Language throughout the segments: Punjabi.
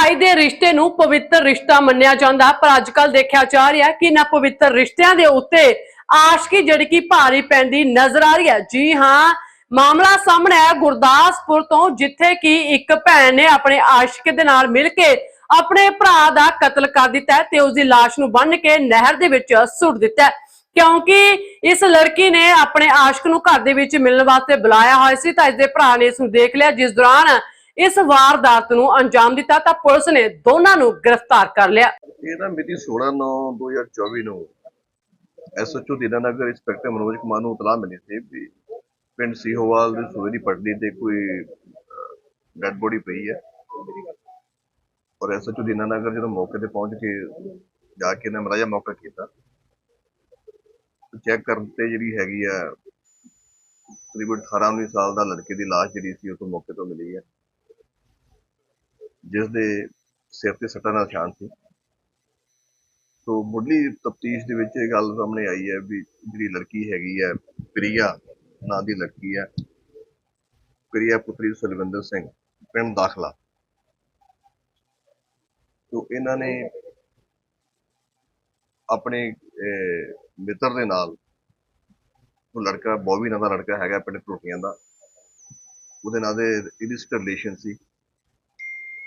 ਭਾਈ ਦੇ ਰਿਸ਼ਤੇ ਨੂੰ ਪਵਿੱਤਰ ਰਿਸ਼ਤਾ ਮੰਨਿਆ ਜਾਂਦਾ। ਪਰ ਅੱਜ ਕੱਲ ਦੇਖਿਆ ਜਾ ਰਿਹਾ ਕਿ ਇਹਨਾਂ ਪਵਿੱਤਰ ਰਿਸ਼ਤਿਆਂ ਦੇ ਉੱਤੇ ਆਸ਼ਕੀ ਜਿਹੜੀ ਕਿ ਭਾਰੀ ਪੈਂਦੀ ਨਜ਼ਰ ਆ ਰਹੀ ਹੈ। ਜੀ ਹਾਂ, ਮਾਮਲਾ ਸਾਹਮਣੇ ਆਇਆ ਗੁਰਦਾਸਪੁਰ ਤੋਂ, ਜਿੱਥੇ ਕਿ ਇੱਕ ਭੈਣ ਨੇ ਆਪਣੇ ਆਸ਼ਿਕ ਦੇ ਨਾਲ ਮਿਲ ਕੇ ਆਪਣੇ ਭਰਾ ਦਾ ਕਤਲ ਕਰ ਦਿੱਤਾ ਤੇ ਉਸ ਦੀ ਲਾਸ਼ ਨੂੰ ਬੰਨ੍ਹ ਕੇ ਨਹਿਰ ਦੇ ਵਿੱਚ ਸੁੱਟ ਦਿੱਤਾ ਕਿਉਂਕਿ ਇਸ ਲੜਕੀ ਨੇ ਆਪਣੇ ਆਸ਼ਿਕ ਨੂੰ ਘਰ ਦੇ ਵਿੱਚ ਮਿਲਣ ਵਾਸਤੇ ਬੁਲਾਇਆ ਹੋਇਆ ਸੀ ਤਾਂ ਇਸ ਦੇ ਭਰਾ ਨੇ ਇਸ ਨੂੰ ਦੇਖ ਲਿਆ। ਜਿਸ ਦੌਰਾਨ ਇਸ ਵਾਰਦਾਤ ਨੂੰ ਅੰਜਾਮ ਦਿੱਤਾ ਤਾਂ ਪੁਲਿਸ ਨੇ ਦੋਨਾਂ ਨੂੰ ਗ੍ਰਿਫਤਾਰ ਕਰ ਲਿਆ। ਇਹ ਨਾ ਮਿਤੀ 16/9/2024 ਨੂੰ ਐਸਐਚਓ ਦੀਨਾਨਗਰ ਇੰਸਪੈਕਟਰ ਮਨੋਜ ਕੁਮਾਰ ਨੂੰ ਇਤਲਾਹ ਮਿਲੀ ਸੀ ਵੀ ਪਿੰਡ ਸੀਹੋਵਾਲ ਦੇ ਸੂਏ ਦੀ ਪਟੜੀ ਤੇ ਕੋਈ ਡੈਡ ਬੋਡੀ ਪਈ ਹੈ। ਔਰ ਐਸਐਚਓ ਦੀਨਾਨਗਰ ਜਦੋਂ ਮੌਕੇ ਤੇ ਪਹੁੰਚ ਕੇ ਜਾ ਕੇ ਨਾ ਮਰਾਜਾ ਮੌਕਾ ਕੀਤਾ ਚੈੱਕ ਕਰਨ ਤੇ ਜਿਹੜੀ ਹੈਗੀ ਆ ਤਕਰੀਬਨ 18 19 ਸਾਲ ਦਾ ਲੜਕੇ ਦੀ ਲਾਸ਼ ਜਿਹੜੀ ਸੀ ਉਹ ਤੋਂ ਮੌਕੇ ਤੋਂ ਮਿਲੀ ਹੈ। ਜਿਸ ਦੇ ਸਿਰ ਤੇ ਸੱਟਾਂ ਦਾ ਨਿਸ਼ਾਨ ਸੀ। ਸੋ ਮੁੱਢਲੀ ਤਫਤੀਸ਼ ਦੇ ਵਿੱਚ ਇਹ ਗੱਲ ਸਾਹਮਣੇ ਆਈ ਹੈ ਵੀ ਜਿਹੜੀ ਲੜਕੀ ਹੈਗੀ ਹੈ, ਪ੍ਰਿਆ ਨਾਂ ਦੀ ਲੜਕੀ ਹੈ, ਪ੍ਰਿਆ ਪੁੱਤਰੀ ਸੁਲਵਿੰਦਰ ਸਿੰਘ, ਪਿੰਡ ਦਾਖਲਾ। ਸੋ ਇਹਨਾਂ ਨੇ ਆਪਣੇ ਮਿੱਤਰ ਦੇ ਨਾਲ, ਉਹ ਲੜਕਾ, ਬੋਬੀ ਨਾਂ ਦਾ ਲੜਕਾ ਹੈਗਾ ਪਿੰਡ ਟੋਟੀਆਂ ਦਾ, ਉਹਦੇ ਨਾਲ ਦੇ ਇਲਿਸਟ ਰਿਲੇਸ਼ਨ ਸੀ।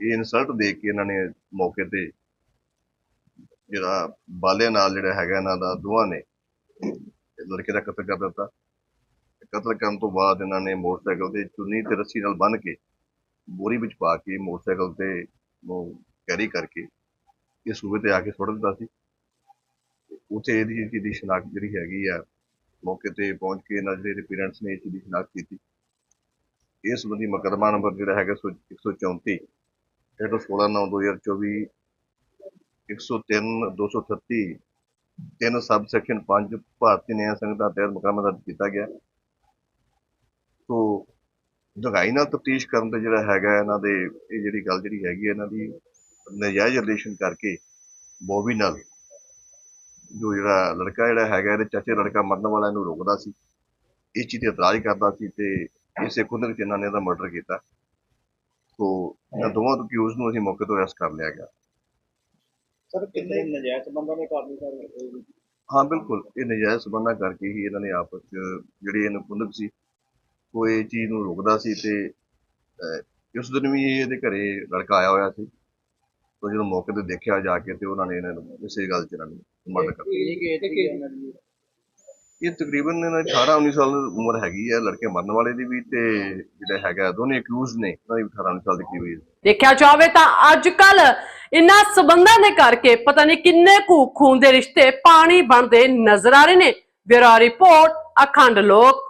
ਇਹ ਇਨਸਲਟ ਦੇ ਕੇ ਇਹਨਾਂ ਨੇ ਮੌਕੇ ਤੇ ਜਿਹੜਾ ਬਾਲੇ ਨਾਲ ਜਿਹੜਾ ਹੈਗਾ ਇਹਨਾਂ ਦਾ ਦੋਵਾਂ ਨੇ ਲੜਕੇ ਦਾ ਕਤਲ ਕਰ ਦਿੱਤਾ। ਕਤਲ ਕਰਨ ਤੋਂ ਬਾਅਦ ਇਹਨਾਂ ਨੇ ਮੋਟਰਸਾਈਕਲ ਤੇ ਚੁੰਨੀ ਤੇ ਰੱਸੀ ਨਾਲ ਬੰਨ੍ਹ ਕੇ ਬੋਰੀ ਵਿੱਚ ਪਾ ਕੇ ਮੋਟਰਸਾਈਕਲ ਤੇ ਨੂੰ ਕੈਰੀ ਕਰਕੇ ਇਹ ਸੂਬੇ ਤੇ ਆ ਕੇ ਸੁੱਟ ਦਿੱਤਾ ਸੀ। ਉੱਥੇ ਇਹਦੀ ਚੀਜ਼ ਦੀ ਸ਼ਨਾਖਤ ਜਿਹੜੀ ਹੈਗੀ ਆ, ਮੌਕੇ ਤੇ ਪਹੁੰਚ ਕੇ ਇਹਨਾਂ ਜਿਹੜੇ ਪੇਰੈਂਟਸ ਨੇ ਇਸ ਚੀਜ਼ ਦੀ ਸ਼ਨਾਖਤ ਕੀਤੀ। ਇਸ ਸੰਬੰਧੀ ਮੁਕੱਦਮਾ ਨੰਬਰ ਜਿਹੜਾ ਹੈਗਾ ਸੌ- 134 ਇਹ ਤੋਂ 16 9 2024 103 238 ਤਿੰਨ ਸਬ ਸੈਕਸ਼ਨ 5 ਭਾਰਤੀ ਨਿਆਂ ਸੰਹਿਤਾ ਤਹਿਤ ਮੁਕੱਦਮਾ ਦਰਜ ਕੀਤਾ ਗਿਆ। ਸੋ ਜਗਾਈ ਨਾਲ ਤਫਤੀਸ਼ ਕਰਨ ਤੇ ਜਿਹੜਾ ਹੈਗਾ ਇਹਨਾਂ ਦੇ, ਇਹ ਜਿਹੜੀ ਗੱਲ ਜਿਹੜੀ ਹੈਗੀ ਹੈ ਇਹਨਾਂ ਦੀ, ਨਜਾਇਜ਼ ਰਿਲੇਸ਼ਨ ਕਰਕੇ ਬੋਬੀ ਨਾਲ ਜੋ ਜਿਹੜਾ ਲੜਕਾ ਜਿਹੜਾ ਹੈਗਾ, ਇਹਦੇ ਚਾਚੇ ਲੜਕਾ ਮਰਨ ਵਾਲਾ ਇਹਨੂੰ ਰੋਕਦਾ ਸੀ। ਇਸ ਚੀਜ਼ ਤੇ ਇਤਰਾਜ਼ ਕਰਦਾ ਸੀ ਤੇ ਇਸੇ ਕੁੰਦਕ ਚ ਇਹਨਾਂ ਨੇ ਇਹਦਾ ਮਰਡਰ ਕੀਤਾ। ਸੋ ਇਹਨਾਂ ਦੋਵਾਂ ਤੋਂ ਅਕਿਊਜ਼ ਨੂੰ ਅਸੀਂ ਮੌਕੇ ਤੋਂ ਅਰੈਸਟ ਕਰ ਲਿਆ ਗਿਆ। ਸਰ ਕਿੰਨੇ ਨਜਾਇਜ਼ ਬੰਦਾ ਨੇ ਕਾਬੂ ਕਰ ਲਿਆ ਹਾਂ ਬਿਲਕੁਲ। ਇਹ ਨਜਾਇਜ਼ ਸਬੰਧਾਂ ਕਰਕੇ ਹੀ ਇਹਨਾਂ ਨੇ ਆਪਸ ਚ ਜਿਹੜੀ ਇਹਨੂੰ ਕੁੰਦਕ ਸੀ ਇਹ ਚੀਜ਼ ਨੂੰ ਰੋਕਦਾ ਸੀ ਤੇ ਅਹ, ਉਸ ਦਿਨ ਵੀ ਇਹਦੇ ਘਰੇ ਲੜਕਾ ਆਇਆ ਹੋਇਆ ਸੀ। ਤੋਂ ਜਦੋਂ ਮੌਕੇ ਤੇ ਦੇਖਿਆ ਜਾ ਕੇ ਤੇ ਉਹਨਾਂ ਨੇ ਇਹਨਾਂ ਨੂੰ ਇਸੇ ਗੱਲ ਚ ਇਹਨਾਂ ਨੂੰ ਮਰਡਰ ਕਰ ਇਹ ਕਿ ਇਹ ਕਿ ਇਹਨਾਂ ਦੀ ਇਹ ਤਕਰੀਬਨ ਇਹਨਾਂ ਦੀ 18 19 ਸਾਲ ਉਮਰ ਹੈਗੀ ਹੈ ਲੜਕੇ ਮਰਨ ਵਾਲੇ ਦੀ ਵੀ ਤੇ ਜਿਹੜਾ ਹੈਗਾ, ਦੋਨੇ ਅਕਿਊਜ਼ ਨੇ, ਉਹਨਾਂ ਦੀ ਵੀ 18 19 ਸਾਲ ਦੀ ਕਰੀਬ age ਦੇਖਿਆ ਜਾਵੇ ਤਾਂ ਅੱਜ ਕੱਲ ਇਹਨਾਂ ਸਬੰਧਾਂ ਦੇ ਕਰਕੇ ਪਤਾ ਨਹੀਂ ਕਿੰਨੇ ਕੁ ਖੂਨ ਦੇ ਰਿਸ਼ਤੇ ਪਾਣੀ ਬਣਦੇ ਨਜ਼ਰ ਆ ਰਹੇ ਨੇ। ਬਿਊਰੋ ਰਿਪੋਰਟ, ਅਖੰਡ ਲੋਕ।